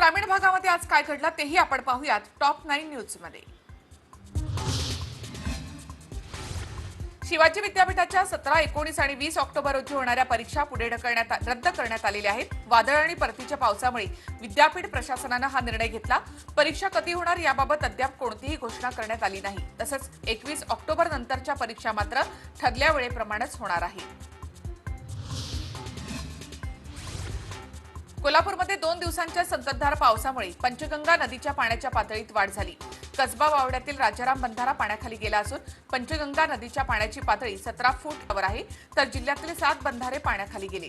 ग्रामीण भागामध्ये आज काय घडलं तेही आपण पाहूयात. टॉप नाईन न्यूजमध्ये. शिवाजी विद्यापीठाच्या सतरा एकोणीस आणि वीस ऑक्टोबर रोजी होणाऱ्या परीक्षा पुढे ढकलण्यात रद्द करण्यात आलेल्या आहेत. वादळ आणि परतीच्या पावसामुळे विद्यापीठ प्रशासनानं हा निर्णय घेतला. परीक्षा कधी होणार याबाबत अद्याप कोणतीही घोषणा करण्यात आली नाही. तसंच एकवीस ऑक्टोबर नंतरच्या परीक्षा मात्र ठरल्या वेळेप्रमाणेच होणार आहे. कोल्हापूरमध्ये दोन दिवसांच्या संततधार पावसामुळे पंचगंगा नदीच्या पाण्याच्या पातळीत वाढ झाली. कसबा वावड्यातील राजाराम बंधारा पाण्याखाली गेला असून पंचगंगा नदीच्या पाण्याची पातळी सतरा फूटवर आहे तर जिल्ह्यातील सात बंधारे पाण्याखाली गेले.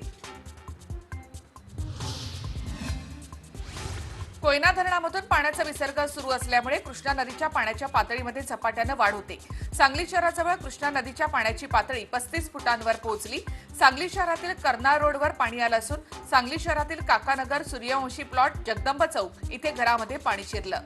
कोयना धरणामधून पाण्याचा विसर्ग सुरू असल्यामुळे कृष्णा नदीच्या पाण्याच्या पातळीमध्ये झपाट्यानं वाढ होते. सांगली शहराजवळ कृष्णा नदीच्या पाण्याची पातळी पस्तीस फुटांवर पोहोचली. सांगली शहरातील कर्नाळ रोडवर पाणी आलं असून सांगली शहरातील काकानगर सूर्यवंशी प्लॉट जगदंब चौक इथे घरामध्ये पाणी शिरलं.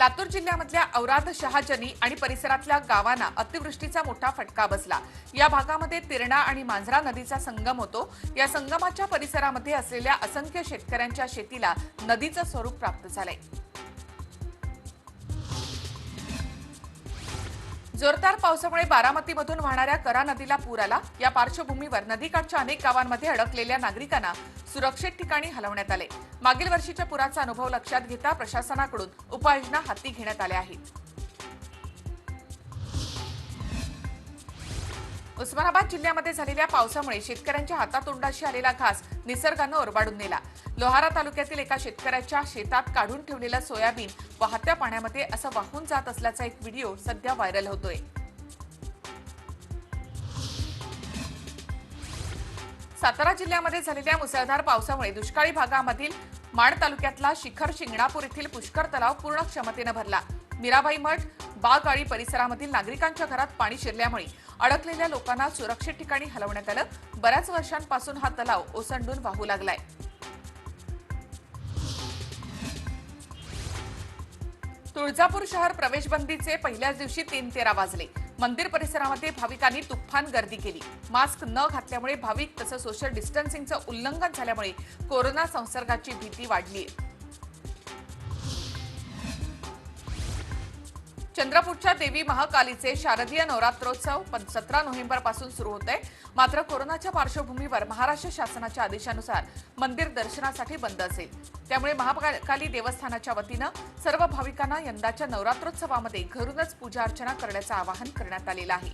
लातूर जिल्ह्यामधल्या औराद शहाजनी आणि परिसरातल्या गावांना अतिवृष्टीचा मोठा फटका बसला. या भागामध्ये तिरणा आणि मांजरा नदीचा संगम होतो. या संगमाच्या परिसरामध्ये असलेल्या असंख्य शेतकऱ्यांच्या शेतीला नदीचं स्वरूप प्राप्त झालंय. जोरदार पावसामुळे बारामतीमधून वाहणाऱ्या करा नदीला पूर आला. या पार्श्वभूमीवर नदीकाठच्या अनेक गावांमध्ये अडकलेल्या नागरिकांना सुरक्षित ठिकाणी हलवण्यात आले. मागील वर्षीच्या पुराचा अनुभव लक्षात घेता प्रशासनाकडून उपाययोजना हाती घेण्यात आल्या आहेत. उस्मानाबाद जिल्ह्यामध्ये झालेल्या पावसामुळे शेतकऱ्यांच्या हातातोंडाशी आलेला घास निसर्गानं ओरबाडून नेला. लोहारा तालुक्यातील एका शेतकऱ्याच्या शेतात काढून ठेवलेलं सोयाबीन वाहत्या पाण्यामध्ये असं वाहून जात असल्याचा एक व्हिडिओ सध्या व्हायरल होतोय. सातारा जिल्ह्यामध्ये झालेल्या मुसळधार पावसामुळे दुष्काळी भागामधील माण तालुक्यातला शिखर शिंगणापूर येथील पुष्कर तलाव पूर्ण क्षमतेनं भरला. मीराबाई मठ बागआळी परिसरामधील नागरिकांच्या घरात पाणी शिरल्यामुळे अडकलेल्या लोकांना सुरक्षित ठिकाणी हलवण्यात आलं. बऱ्याच वर्षांपासून हा तलाव ओसंडून वाहू लागलाय. तुळजापूर शहर प्रवेशबंदीचे पहिल्याच दिवशी तीन तेरा वाजले. मंदिर परिसरामध्ये भाविकांनी तुफान गर्दी केली. मास्क न घातल्यामुळे भाविक तसंच सोशल डिस्टन्सिंगचं उल्लंघन झाल्यामुळे कोरोना संसर्गाची भीती वाढली चंद्रपूरच्या देवी महाकालीचे शारदीय नवरात्रोत्सव सतरा नोव्हेंबरपासून सुरू होत. आहे मात्र कोरोनाच्या पार्श्वभूमीवर महाराष्ट्र शासनाच्या आदेशानुसार मंदिर दर्शनासाठी बंद असेल. त्यामुळे महाकाली देवस्थानाच्या वतीनं सर्व भाविकांना यंदाच्या नवरात्रोत्सवामध्ये घरूनच पूजा अर्चना करण्याचं आवाहन करण्यात आलेलं आहे.